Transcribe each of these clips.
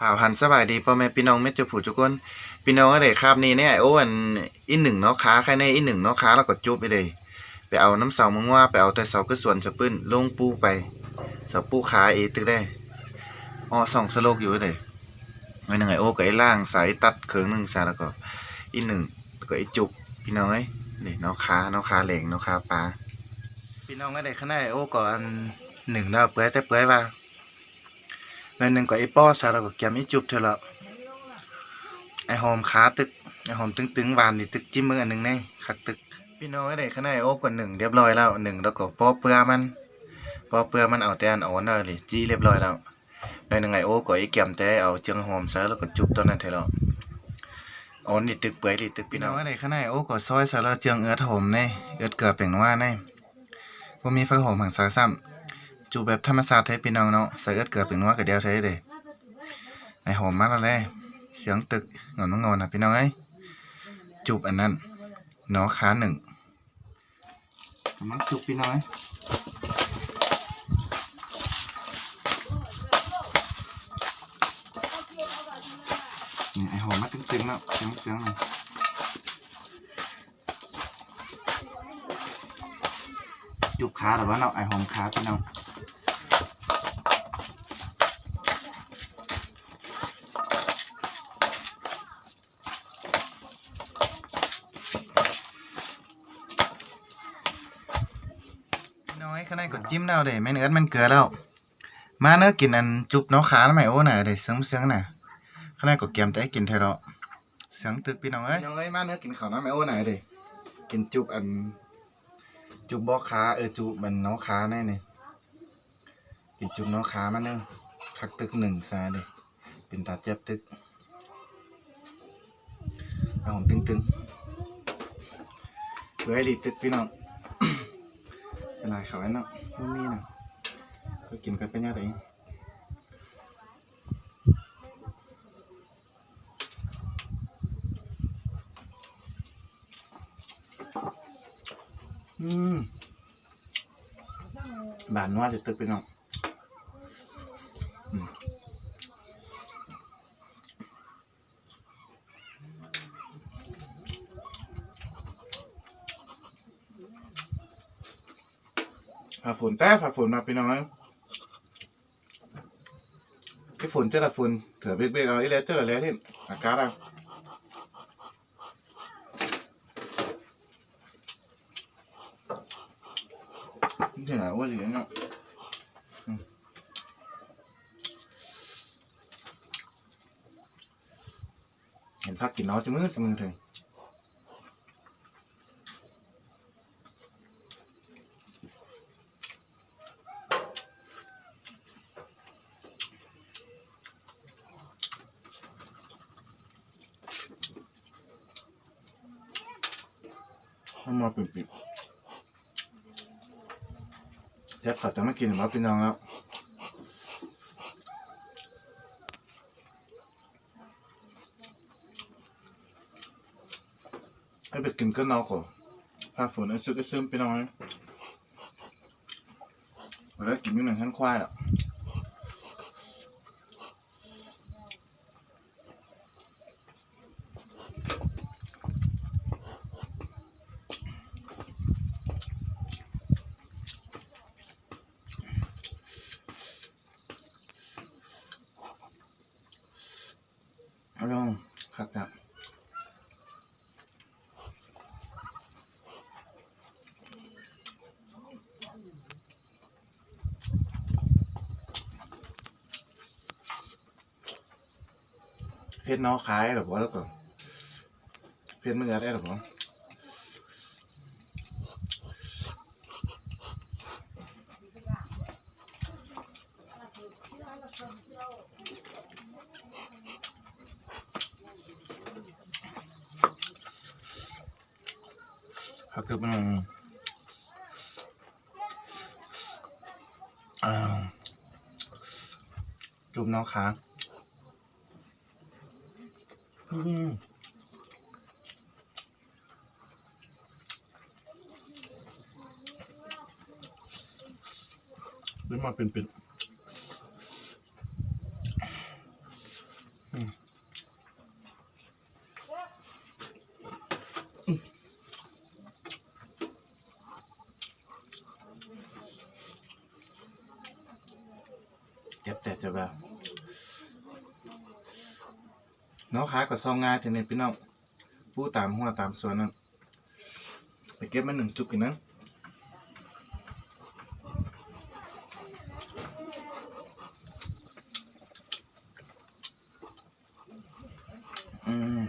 หาวหันสบายดีพ่อแม่พี่น้องแม่เจ้าผู้ทุกคนพี่น้องก็ได้ครับนี่เนี่ยโอ้อันอีหนึ่งเนาะค้าใครในอีหนึ่งเนาะค้าแล้วก็จุบไปเลยไปเอาน้ำเสามึงว่าไปเอาแต่เสาก็ส่วนสะปื้นลงปูไปเสาปูขาเอตึกได้อ้อส่องสโลกอยู่เลยไอ้หนึ่งไอโอ้ก็ไอ้ล่างสายตัดเคิงหนึ่งสาแล้วก็อีหนึ่งก็ไอ้จุกพี่น้องเอ้นี่เนาะค้าเนาะค้าเหล่งเนาะค้าปลาพี่น้องก็ได้ขนาดไอโอ้ก็อันหนึ่งแล้วเปื่อยแต่เปื่อยว่า แล้วหนึ่งก็ไอ้ป้อซาแล้วก็แกมไอ้จุบเธอละไอ้หอมขาตึกไอ้หอมตึงๆหวานนี่ตึกจิ้มมืออันหนึ่งแน่คักตึกพี่น้องไอ้ข้างในโอ้กว่าหนึ่งเรียบร้อยแล้วหนึ่งแล้วก็ป้อเปลือมันป้อเปลือมันเอาแต่อันอ่อนเลยจี้เรียบร้อยแล้วแล้วหนึ่งไอ้โอ้ก็ไอ้แกมแต่เอาเจียงหอมซะแล้วก็จุบตอนนั้นเธอละอ่อนนี่ตึกเปื่อยนี่ตึกพี่น้องไอ้เด็กข้างในโอ้ก็ซอยซะแล้วเจียงเอื้อหอมแน่เอื้อเกลือเป็นว่าแน่บ่มีไฟหอมหังสาซ้ำ จูแบบธรรมศาตร์ไทยพี่น้องเนาะใส่เอิดเกลือเป็นนัวกับเดียวไทยเด้ไอหอมมากแล้วแหละเสียงตึกงอนงอนนะพี่น้องเอ้จูบอันนั้นเนาะขาหนึ่งกำลังจูบพี่น้องเอ้ยนี่ไอหอมมาตึงๆแล้วเสียงเสียงเลยจูบขาหรือว่าเนาะไอหอมขาพี่น้อง ข้างในก็จิ้มแล้วเด้แม่เนื้อมันเกลือแล้ว มาเนื้อกินอันจุบเนาะขาแล้วไหมโอ้น่ะเด้เสียงเสียงน่ะข้างในก็เกมแต่กินเท่าเนาเสียงตึกพี่น้องเอ้ยน้องเอ้ยมาเนื้อกินข้าวน้ำไหมโอ้น่ะเด้กินจุบอัน จุบบ่ขาเออจุบมันเนาะขาแน่นี่กินจุบเนาะขามาเนื้อคักตึกหนึ่งซะเด้เป็นตาเจ็บตึกเอาผมตึงๆเพื่อให้ดีตึกพี่น้อง เป็นไรเขาไว้เนาะนู่นนี่นะก็กินกันเป็นยังไงอืมบานนวดจะตึกไปน้อง ผักฝนแต่ผักฝนมาพี่น้องเอ้ยไอ้ฝนเจ้าละฝนเถอะเบ๊กๆเอาไอ้เล็ดเจ้าละเล็ดที่อากาศเอานี่เหรอว่าเหลืองเนาะเห็นพักกินน้อยจังมือจังมือเถอะให้มาปิดๆแทบขาดจะไม่กินแล้วพี่น้องแล้วให้ไปกินก็นอกก่อนพาฝนไอ้ซึกไอ้ซึมพี่น้องนะเวกินไม่เหมือนขั้นควายหรอก เอาลงครับครับ เพชรน้องขายหรอวะแล้วก็เพชรมันจะได้หรอวะเขาคือมันจุ่มน้องค้าง อืมหรือมาเป็นเป็นเจ็บแต่จะแบบ น้องค้ากับซองงาจะเนี่ยพี่น้องผู้ตามหัวตามสวนนั่นไปเก็บมาหนึ่งจุกกันนะอืม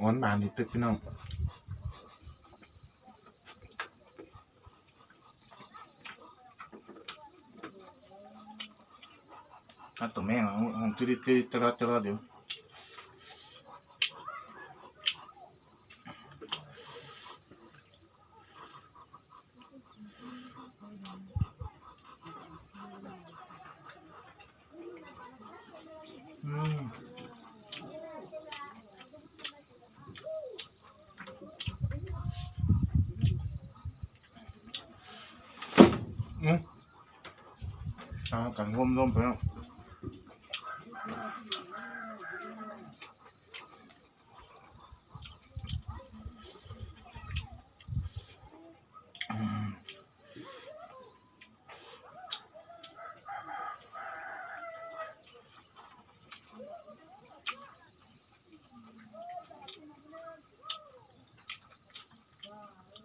หวานบานดีตึกพี่น้อง อะตัวแม่งของของจุดิจุ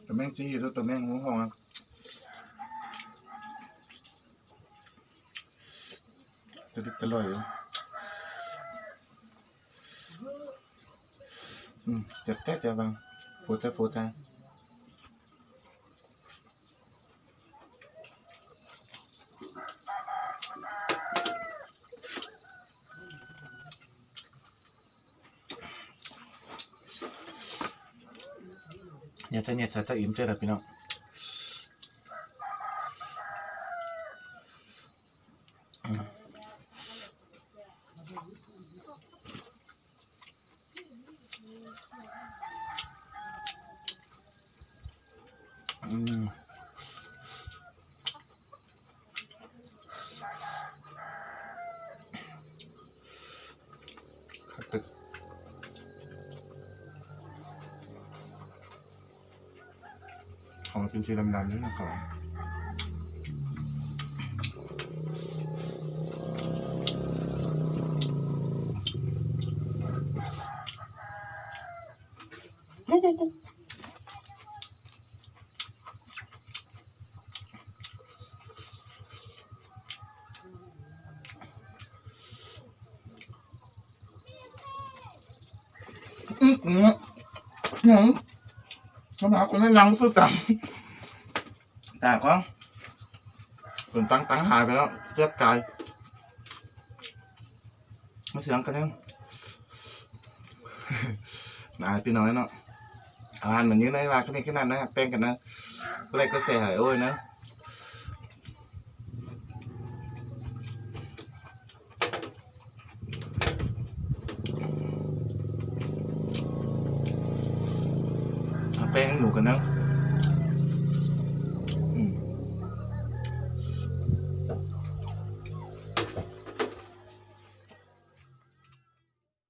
ตัวแม่งจี้แล้วตัวแม่งหัวหองอะจะดิบจะลอยอยู่อืมเจ็บแท้จะบังปวดจะปวดจะ เนี่ยจะเนี่ยจะจะอิ่มเจแล้วพี่น้อง ของเป็นสีดำๆนี่นะครับอืมอืมอืมสำหรับคนนั้ นยังสุดสั่งแต่ก็ผมตั้งตั้งหายไปแล้วเรียบกายมาเสียงกันยังนา